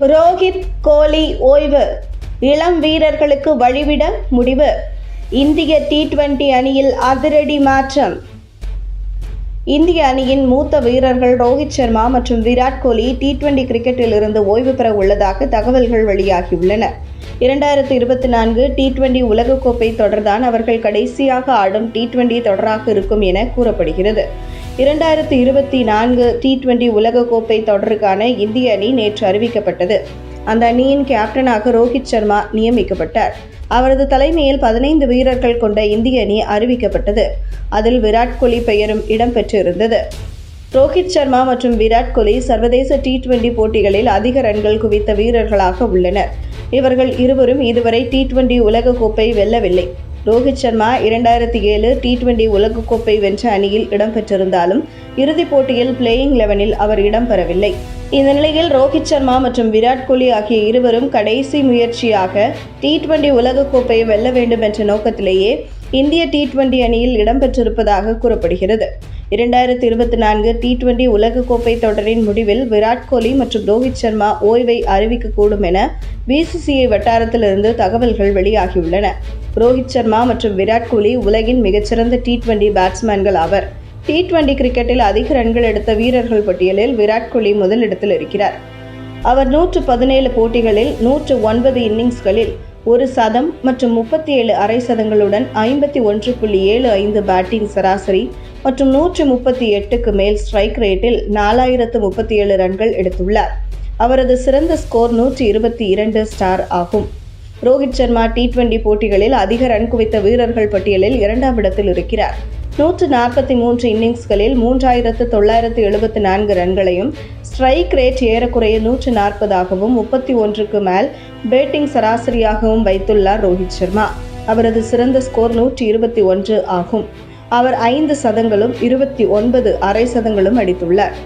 ரோஹித் கோலி ஓய்வு. இளம் வீரர்களுக்கு வழிவிட முடிவு. இந்திய டி டுவெண்டி அணியில் அதிரடி மாற்றம். இந்திய அணியின் மூத்த வீரர்கள் ரோஹித் சர்மா மற்றும் விராட் கோலி டி டுவெண்டி கிரிக்கெட்டில் இருந்து ஓய்வு பெற உள்ளதாக தகவல்கள் வெளியாகியுள்ளன. இரண்டாயிரத்து இருபத்தி நான்கு டி டுவெண்டி உலகக்கோப்பை தொடர்தான் அவர்கள் கடைசியாக ஆடும் டி டுவெண்டி தொடராக இருக்கும் என கூறப்படுகிறது. இரண்டாயிரத்து இருபத்தி நான்கு டி டுவெண்டி உலகக்கோப்பை தொடருக்கான இந்திய அணி நேற்று அறிவிக்கப்பட்டது. அந்த அணியின் கேப்டனாக ரோஹித் சர்மா நியமிக்கப்பட்டார். அவரது தலைமையில் பதினைந்து வீரர்கள் கொண்ட இந்திய அணி அறிவிக்கப்பட்டது. அதில் விராட் கோலி பெயரும் இடம்பெற்றிருந்தது. ரோஹித் சர்மா மற்றும் விராட் கோலி சர்வதேச டி டுவெண்டி போட்டிகளில் அதிக ரன்கள் குவித்த வீரர்களாக உள்ளனர். இவர்கள் இருவரும் இதுவரை டி டுவெண்டி உலகக்கோப்பை வெல்லவில்லை. ரோஹித் சர்மா இரண்டாயிரத்தி ஏழு டி டுவெண்டி உலகக்கோப்பை வென்ற அணியில் இடம்பெற்றிருந்தாலும் இறுதிப் போட்டியில் பிளேயிங் லெவனில் அவர் இடம்பெறவில்லை இந்த நிலையில் ரோஹித் சர்மா மற்றும் விராட் கோலி ஆகிய இருவரும் கடைசி முயற்சியாக டி டுவெண்டி உலகக்கோப்பையை வெல்ல வேண்டும் என்ற நோக்கத்திலேயே இந்திய டி டுவெண்டி அணியில் இடம்பெற்றிருப்பதாக கூறப்படுகிறது. இரண்டாயிரத்தி இருபத்தி நான்கு டி டுவெண்டி உலகக்கோப்பை தொடரின் முடிவில் விராட் கோலி மற்றும் ரோஹித் சர்மா ஓய்வை அறிவிக்கக்கூடும் என பிசிசிஐ வட்டாரத்திலிருந்து தகவல்கள் வெளியாகியுள்ளன. ரோஹித் சர்மா மற்றும் விராட் கோலி உலகின் மிகச்சிறந்த டி டுவெண்டி பேட்ஸ்மேன்கள் ஆவர். டி டுவெண்டி கிரிக்கெட்டில் அதிக ரன்கள் எடுத்த வீரர்கள் பட்டியலில் விராட் கோலி முதலிடத்தில் இருக்கிறார். அவர் நூற்று பதினேழு போட்டிகளில் நூற்று ஒன்பது இன்னிங்ஸ்களில் ஒரு சதம் மற்றும் முப்பத்தி ஏழு அரை சதங்களுடன் ஐம்பத்தி ஒன்று புள்ளி ஏழு ஐந்து பேட்டிங் சராசரி மற்றும் நூற்று முப்பத்தி எட்டுக்கு மேல் ஸ்ட்ரைக் ரேட்டில் நாலாயிரத்து முப்பத்தி ஏழு ரன்கள் எடுத்துள்ளார். அவரது சிறந்த ஸ்கோர் நூற்றி இருபத்தி இரண்டு ஸ்டார் ஆகும். ரோஹித் சர்மா டி டுவெண்டி போட்டிகளில் அதிக ரன் குவித்த வீரர்கள் பட்டியலில் இரண்டாம் இடத்தில் இருக்கிறார். நூற்று நாற்பத்தி மூன்று இன்னிங்ஸ்களில் மூன்றாயிரத்து தொள்ளாயிரத்து எழுபத்தி நான்கு ரன்களையும் ஸ்ட்ரைக் ரேட் ஏறக்குறைய நூற்று நாற்பதாகவும் முப்பத்தி ஒன்றுக்கு மேல் பேட்டிங் சராசரியாகவும் வைத்துள்ளார் ரோஹித் சர்மா. அவரது சிறந்த ஸ்கோர் நூற்றி இருபத்தி ஒன்று ஆகும். அவர் ஐந்து சதங்களும் இருபத்தி ஒன்பது அரை சதங்களும் அடித்துள்ளார்.